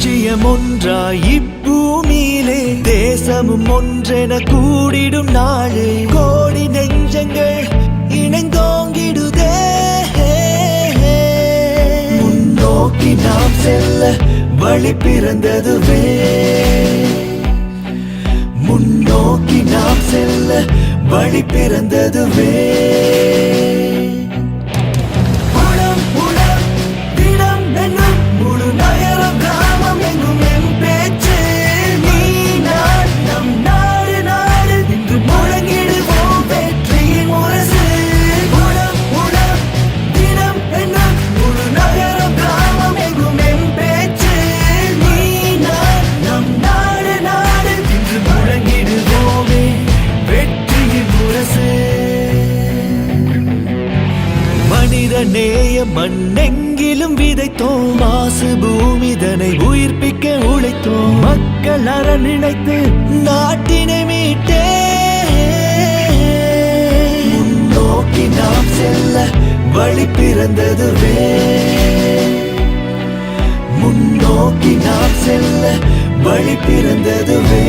ராஜ்யம் ஒன்றாய் இப்பூமியிலே தேசமும் ஒன்றென கூடிடும் நாளே. கோடி நெஞ்சங்கள் இணைந்தோங்கிடுதே. முன்னோக்கி நாம் செல்ல வழி பிறந்ததுவே. முன்னோக்கி நாம் செல்ல வழி பிறந்ததுவே. முரசு மனித நேய மண்ணெங்கிலும் விதைத்தோம். மாசு பூமிதனை உயிர்ப்பிக்க உழைத்தோம். மக்கள் அரண் நினைத்து நாட்டினை மீட்டே. நோக்கி நாம் செல்ல வழி பிறந்ததுவே. முன்னோக்கி நாம் செல்ல வழி பிறந்ததுவே.